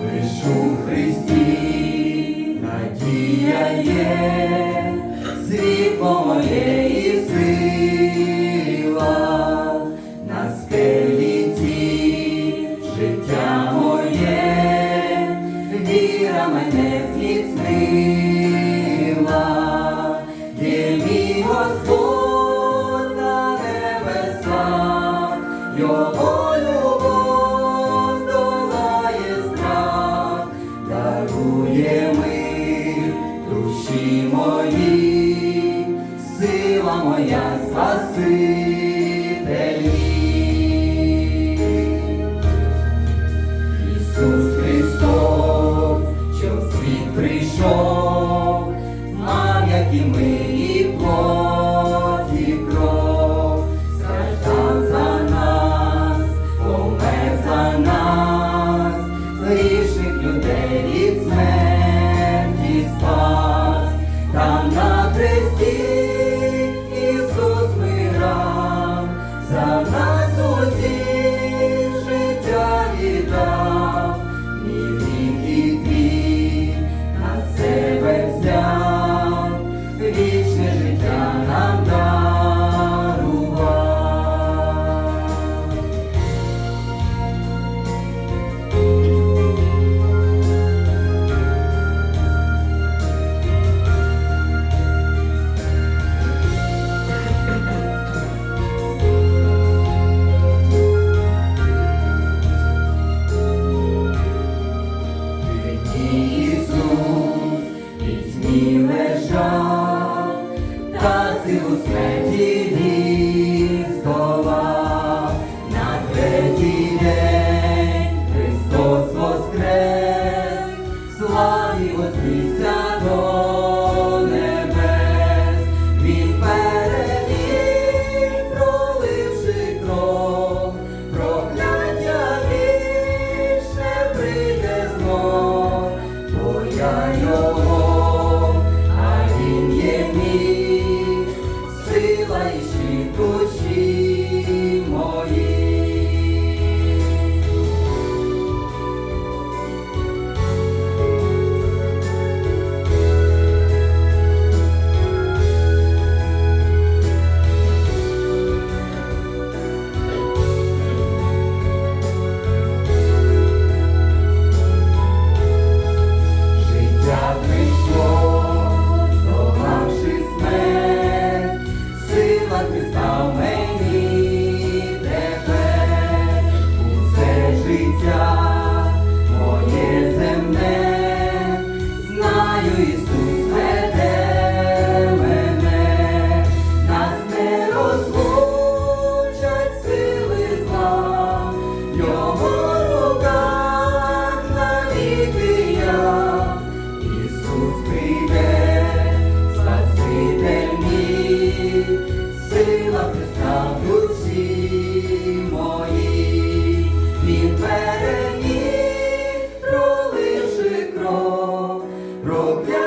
лиш у Христі надія є, світло моє і сила, на скелі ті життя моє, віра мене моя Спасителі. Ісус Христос, що в світ прийшов, мав, як і ми і плод. You fail. broken.